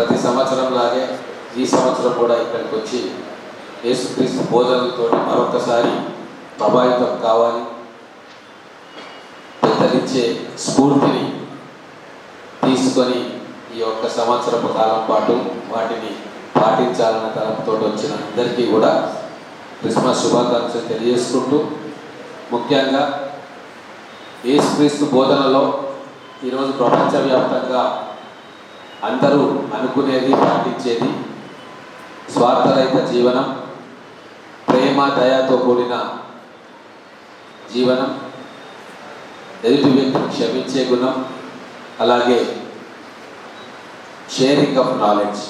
ప్రతి సంవత్సరం లాగే ఈ సంవత్సరం కూడా ఇక్కడికి వచ్చి యేసుక్రీస్తు బోధనలతో మరొకసారి ప్రభావితం కావాలి. పెద్దలిచ్చే స్ఫూర్తిని తీసుకొని ఈ యొక్క సంవత్సరపు కాలం పాటు వాటిని పాటించాలన్న తలంతో వచ్చిన అందరికీ కూడా క్రిస్మస్ శుభాకాంక్షలు తెలియజేసుకుంటూ ముఖ్యంగా యేసుక్రీస్తు బోధనలో ఈరోజు ప్రపంచవ్యాప్తంగా అందరూ అనుకునేది పాటించేది స్వార్థరహిత జీవనం ప్రేమ దయతో కూడిన జీవనం ఎదుటి వ్యక్తిని క్షమించే గుణం అలాగే షేరింగ్ ఆఫ్ నాలెడ్జ్.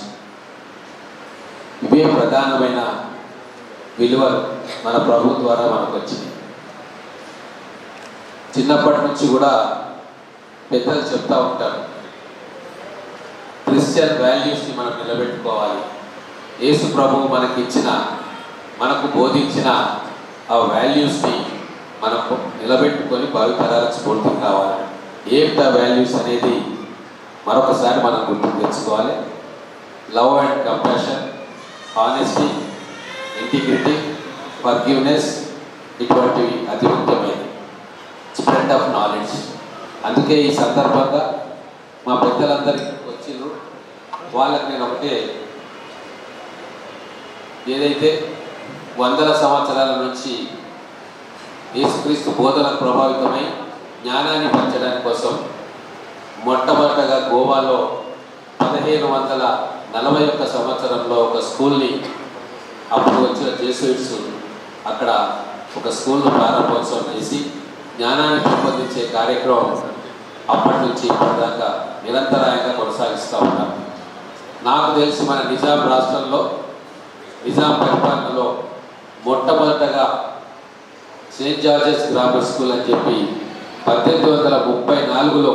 ఇవే ప్రధానమైన విలువలు మన ప్రభు ద్వారా మనకు వచ్చినాయి చిన్నప్పటి నుంచి కూడా పెద్దలు చెప్తా ఉంటారు క్రిస్టియన్ వాల్యూస్ని మనం నిలబెట్టుకోవాలి. యేసు ప్రభువు మనకి ఇచ్చిన మనకు బోధించిన ఆ వాల్యూస్ని మనం నిలబెట్టుకొని భావితరాలకు స్ఫూర్తి కావాలి ఏమిటా వాల్యూస్ అనేది మరొకసారి మనం గుర్తు తెచ్చుకోవాలి. Love and compassion honesty integrity forgiveness ఇటువంటివి అతి ముఖ్యమైనవి స్ప్రెడ్ ఆఫ్ నాలెడ్జ్ అందుకే ఈ సందర్భంగా మా పెద్దలందరికీ వాళ్ళకి నేను ఒకటే ఏదైతే వందల సంవత్సరాల నుంచి యేసుక్రీస్తు బోధనకు ప్రభావితమై జ్ఞానాన్ని పంచడానికి కోసం మొట్టమొదటగా గోవాలో పదిహేను వందల నలభై ఒక్క సంవత్సరంలో ఒక స్కూల్ని అప్పుడు వచ్చిన జేసుయిట్స్ అక్కడ ఒక స్కూల్ను ప్రారంభోత్సవం చేసి జ్ఞానాన్ని పెంపొందించే కార్యక్రమం అప్పటి నుంచి ఇప్పటిదాకా నిరంతరాయంగా కొనసాగిస్తాం నాకు తెలిసి మన నిజాం రాష్ట్రంలో నిజాం పరిపాలనలో మొట్టమొదటగా సెయింట్ జార్జెస్ గ్రామర్ స్కూల్ అని చెప్పి పద్దెనిమిది వందల ముప్పై నాలుగులో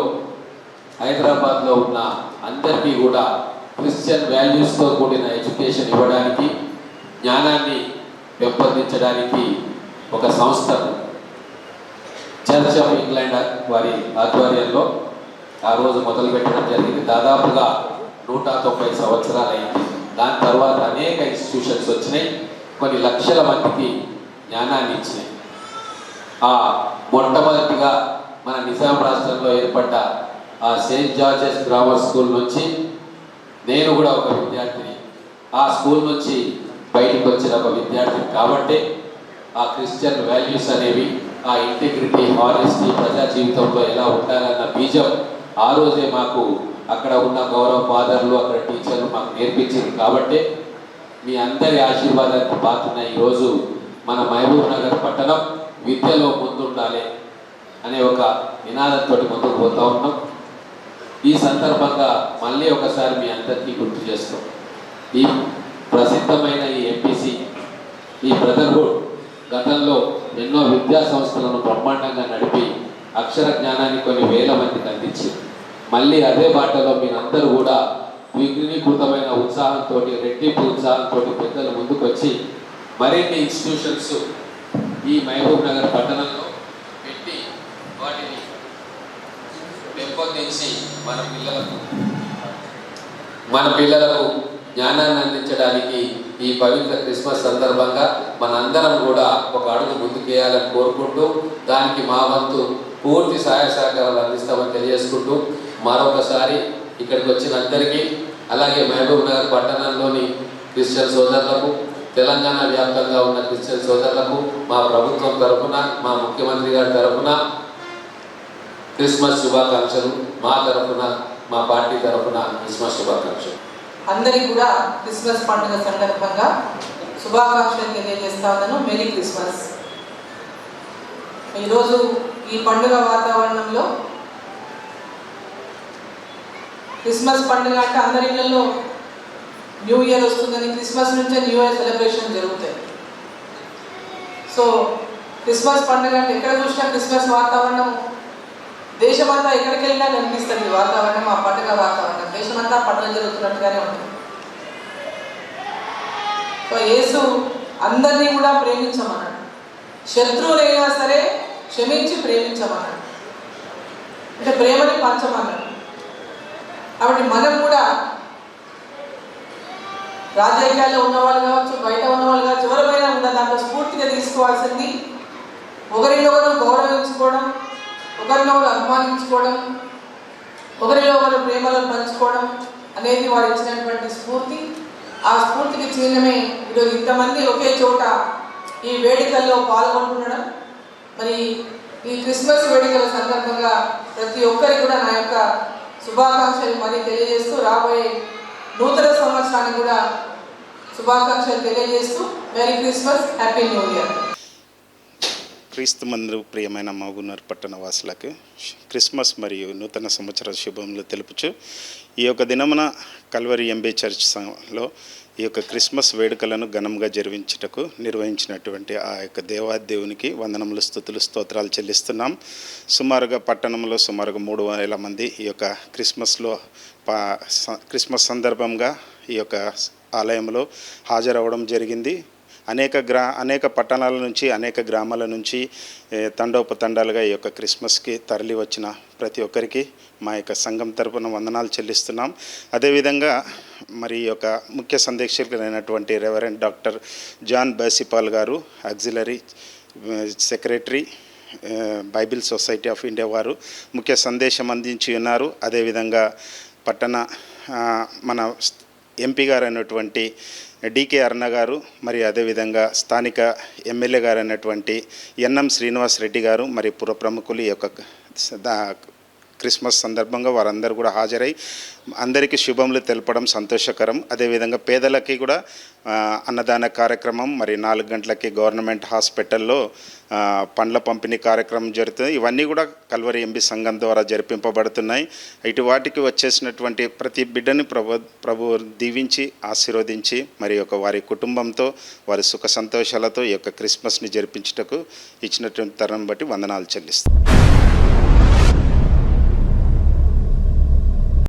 హైదరాబాద్లో ఉన్న అందరికీ కూడా క్రిస్టియన్ వాల్యూస్తో కూడిన ఎడ్యుకేషన్ ఇవ్వడానికి జ్ఞానాన్ని పెంపొందించడానికి ఒక సంస్థను చర్చ్ ఆఫ్ ఇంగ్లాండ్ వారి ఆధ్వర్యంలో ఆ రోజు మొదలుపెట్టడం జరిగింది. దాదాపుగా నూట తొంభై సంవత్సరాలు అయింది దాని తర్వాత అనేక ఇన్స్టిట్యూషన్స్ వచ్చినాయి. కొన్ని లక్షల మందికి జ్ఞానాన్ని ఇచ్చినాయి. ఆ మొట్టమొదటిగా మన నిజాం రాష్ట్రంలో ఏర్పడ్డ ఆ సెయింట్ జార్జెస్ గ్రామర్ స్కూల్ నుంచి నేను కూడా ఒక విద్యార్థిని. ఆ స్కూల్ నుంచి బయటకు వచ్చిన ఒక విద్యార్థిని కాబట్టి ఆ క్రిస్టియన్ వాల్యూస్ అనేవి ఆ ఇంటిగ్రిటీ హానెస్టీ ప్రజా జీవితంలో ఎలా ఉండాలన్న బీజం ఆ రోజే మాకు అక్కడ ఉన్న గౌరవ ఫాదర్లు అక్కడ టీచర్లు మాకు నేర్పించింది. కాబట్టే మీ అందరి ఆశీర్వాదానికి పాత్రన ఈరోజు మన మహబూబ్ నగర్ పట్టణం విద్యలో ముందుండాలి అనే ఒక నినాదంతో ముందుకు పోతూ ఉన్నాం. ఈ సందర్భంగా మళ్ళీ ఒకసారి మీ అందరికీ గుర్తు చేస్తాం ఈ ప్రసిద్ధమైన ఈ ఎంపీసీ ఈ బ్రదర్హుడ్ గతంలో ఎన్నో విద్యా సంస్థలను బ్రహ్మాండంగా నడిపి అక్షర జ్ఞానాన్ని కొన్ని వేల మందికి అందించింది. మళ్ళీ అదే బాటలో మీరందరూ కూడా విఘ్నీకృతమైన ఉత్సాహంతో రెట్టింపు ఉత్సాహంతో పెద్దలు ముందుకొచ్చి మరిన్ని ఇన్స్టిట్యూషన్స్ ఈ మహబూబ్ నగర్ పట్టణంలో పెట్టి వాటిని పెంపొందించి మన పిల్లలకు మన పిల్లలకు జ్ఞానాన్ని అందించడానికి ఈ పవిత్ర క్రిస్మస్ సందర్భంగా మనందరం కూడా ఒక అడుగు ముందుకేయాలని కోరుకుంటూ దానికి మా వంతు పూర్తి సహాయ సహకారాలు అందిస్తామని తెలియజేసుకుంటూ మరొకసారి ఇక్కడికి వచ్చిన అందరికీ అలాగే మహబూబ్ నగర్ పట్టణంలోని క్రిస్టియన్ సోదరులకు తెలంగాణ వ్యాప్తంగా ఉన్న క్రిస్టియన్ సోదరులకు మా ప్రభుత్వం తరఫున మా ముఖ్యమంత్రి గారి తరఫున క్రిస్మస్ శుభాకాంక్షలు. మా తరఫున మా పార్టీ తరఫున క్రిస్మస్ శుభాకాంక్షలు. అందరికీ కూడా క్రిస్మస్ పండుగ సందర్భంగా శుభాకాంక్షలు తెలియజేస్తాను మెరీ క్రిస్మస్ ఈరోజు ఈ పండుగ వాతావరణంలో క్రిస్మస్ పండుగ అంటే అందరి ఇళ్ళల్లో న్యూ ఇయర్ వస్తుందని క్రిస్మస్ నుంచే న్యూ ఇయర్ సెలబ్రేషన్ జరుగుతాయి. సో క్రిస్మస్ పండుగ అంటే ఎక్కడ చూసినా క్రిస్మస్ వాతావరణం దేశమంతా ఎక్కడికి వెళ్ళినా కనిపిస్తుంది వాతావరణం ఆ పండుగ వాతావరణం. దేశమంతా పండుగ జరుగుతున్నట్టుగానే ఉంటుంది. సో యేసు అందరినీ కూడా ప్రేమించమన్నాడు. శత్రువులైనా సరే క్షమించి ప్రేమించమన్నాడు. అంటే ప్రేమని పంచమన్నాడు. కాబట్టి మనం కూడా రాజకీయాల్లో ఉన్నవాళ్ళు కావచ్చు బయట ఉన్నవాళ్ళు కావచ్చు ఎవరిపైన ఉన్న దాంట్లో స్ఫూర్తిగా తీసుకోవాల్సింది ఒకరినొకరు గౌరవించుకోవడం ఒకరినొకరు అభిమానించుకోవడం ఒకరిలో ఒకరు ప్రేమలను పంచుకోవడం అనేది వారు ఇచ్చినటువంటి స్ఫూర్తి. ఆ స్ఫూర్తికి చిహ్నమే ఈరోజు ఇంతమంది ఒకే చోట ఈ వేడుకల్లో పాల్గొంటుండడం. మరి ఈ క్రిస్మస్ వేడుకల సందర్భంగా ప్రతి ఒక్కరికి కూడా నా యొక్క శుభాకాంక్షలు మరి తెలియజేస్తూ రాబోయే నూతన సంవత్సరానికి కూడా శుభాకాంక్షలు తెలియజేస్తూ merry Christmas happy new year క్రీస్తు మందు ప్రియమైన మాగునూరు పట్టణ వాసులకు క్రిస్మస్ మరియు నూతన సంవత్సర శుభములు తెలుపుచు ఈ యొక్క దినమున కల్వరి ఎంబీ చర్చ్ సంఘంలో ఈ యొక్క క్రిస్మస్ వేడుకలను ఘనంగా జరిపించుటకు నిర్వహించినటువంటి ఆ యొక్క దేవాదేవునికి వందనములు స్థుతులు స్తోత్రాలు చెల్లిస్తున్నాం. సుమారుగా పట్టణంలో సుమారుగా మూడు వేల మంది ఈ యొక్క క్రిస్మస్లో పా క్రిస్మస్ సందర్భంగా ఈ యొక్క ఆలయంలో హాజరవ్వడం జరిగింది. అనేక గ్రా అనేక పట్టణాల నుంచి అనేక గ్రామాల నుంచి తండోపతండాలుగా ఈ యొక్క క్రిస్మస్కి తరలి వచ్చిన ప్రతి ఒక్కరికి మా యొక్క సంఘం తరపున వందనాలు చెల్లిస్తున్నాం. అదేవిధంగా మరి ఈ యొక్క ముఖ్య సందేశకులైనటువంటి reverend doctor John బైసిపాల్ garu auxiliary secretary Bible Society of India వారు ముఖ్య సందేశం అందించి ఉన్నారు. అదేవిధంగా పట్టణ మన ఎంపీ గారు అయినటువంటి డికే అర్ణ గారు మరి అదేవిధంగా స్థానిక ఎమ్మెల్యే గారు అయినటువంటి ఎన్ఎం శ్రీనివాస్ రెడ్డి గారు మరి పుర ప్రముఖులు ఈ యొక్క క్రిస్మస్ సందర్భంగా వారందరూ కూడా హాజరై అందరికీ శుభములు తెలపడం సంతోషకరం. అదేవిధంగా పేదలకి కూడా అన్నదాన కార్యక్రమం మరి నాలుగు గంటలకి గవర్నమెంట్ హాస్పిటల్లో పండ్ల పంపిణీ కార్యక్రమం జరుగుతుంది. ఇవన్నీ కూడా కల్వరి ఎంబీ సంఘం ద్వారా జరిపింపబడుతున్నాయి. ఇటు వాటికి వచ్చేసినటువంటి ప్రతి బిడ్డని ప్రభు ప్రభు దీవించి ఆశీర్వదించి మరి యొక్క వారి కుటుంబంతో వారి సుఖ సంతోషాలతో ఈ యొక్క క్రిస్మస్ని జరిపించుటకు ఇచ్చినటువంటి తరం బట్టి వందనాలు చెల్లిస్తాం